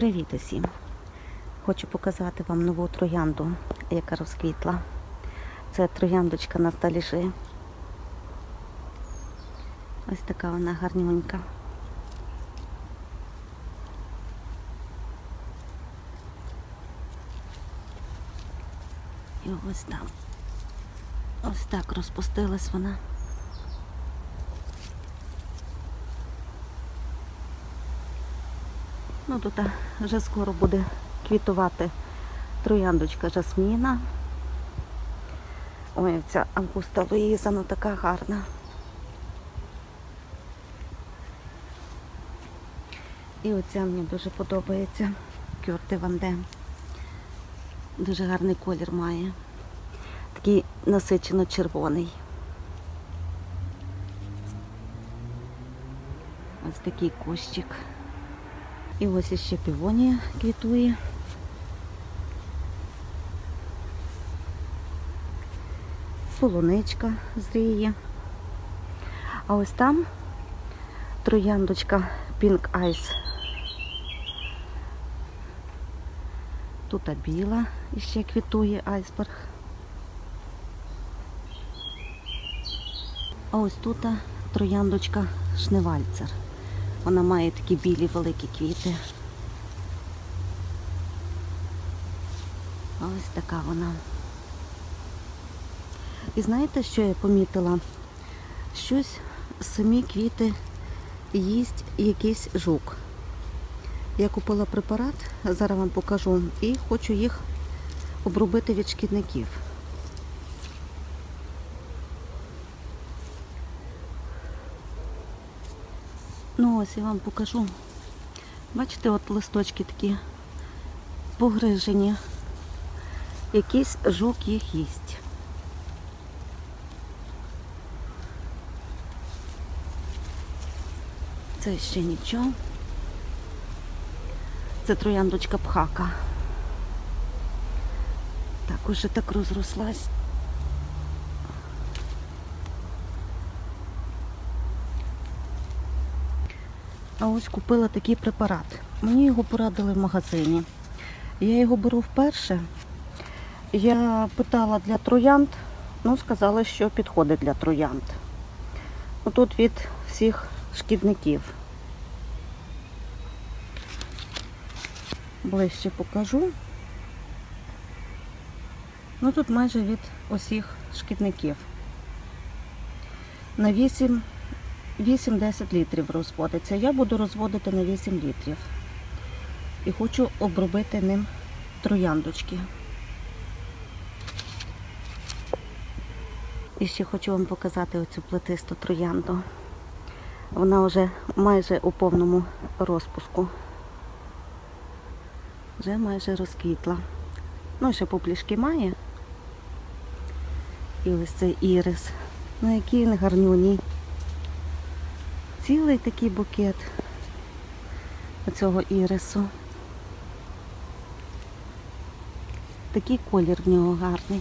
Привіт усім! Хочу показати вам нову троянду, яка розквітла. Це трояндочка на сталіжи. Ось така вона гарнюнька. І ось там. Ось так розпустилась вона. Ну тут вже скоро буде квітувати трояндочка жасміна. Ой, ця Августа Луїза, ну така гарна. І оця мені дуже подобається. Кюрти Ванде. Дуже гарний колір має. Такий насичено червоний. Ось такий кущик. І ось іще півонія квітує. Полуничка зріє. А ось там трояндочка Pink Ice. Тут біла іще квітує айсберг. А ось тут трояндочка Шневальцер. Вона має такі білі великі квіти. Ось така вона. І знаєте, що я помітила? Щось самі квіти їсть якийсь жук. Я купила препарат, зараз вам покажу, і хочу їх обробити від шкідників. Ну ось я вам покажу. Бачите, от листочки такі погрижені. Якийсь жук їх їсть. Це ще нічого. Це трояндочка пхака. Так, уже так розрослась. А ось купила такий препарат. Мені його порадили в магазині. Я його беру вперше. Я питала для троянд, ну сказали, що підходить для троянд. Отут від всіх шкідників. Ближче покажу. Ну тут майже від усіх шкідників. На 8 8-10 літрів розводиться. Я буду розводити на 8 літрів. І хочу обробити ним трояндочки. І ще хочу вам показати оцю плетисту троянду. Вона вже майже у повному розпуску. Вже майже розквітла. Ну, ще поплішки має. І ось цей ірис. Ну, який він гарнюній цілий такий букет цього ірису. Такий колір в нього гарний.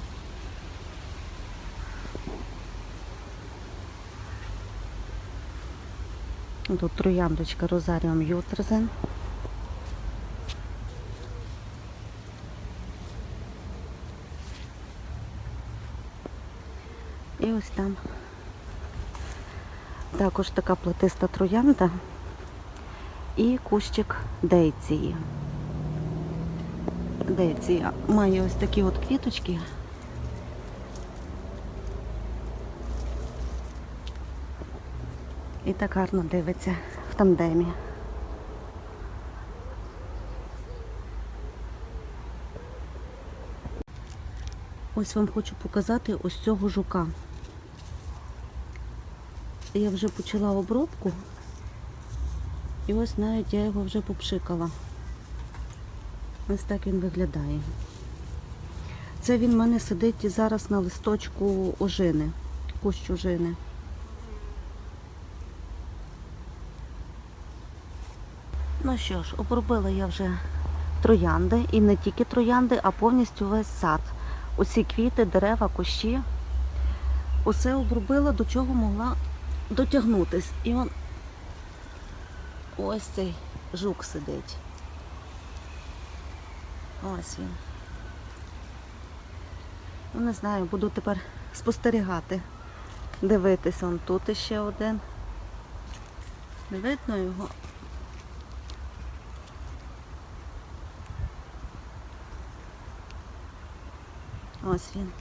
Тут трояндочка Розаріум Ютерзен. І ось там також така плетиста троянда і кущик дейції. Дейція має ось такі от квіточки. І так гарно дивиться в тандемі. Ось вам хочу показати ось цього жука. Я вже почала обробку. І ось навіть я його вже попшикала. Ось так він виглядає. Це він в мене сидить зараз на листочку ожини, кущ ожини. Ну що ж, обробила я вже троянди, і не тільки троянди, а повністю весь сад. Усі квіти, дерева, кущі. Усе обробила, до чого могла дотягнутись. І он ось цей жук сидить. Ось він. Ну, не знаю, буду тепер спостерігати. Дивитися, он тут іще один. Не видно його. Ось він.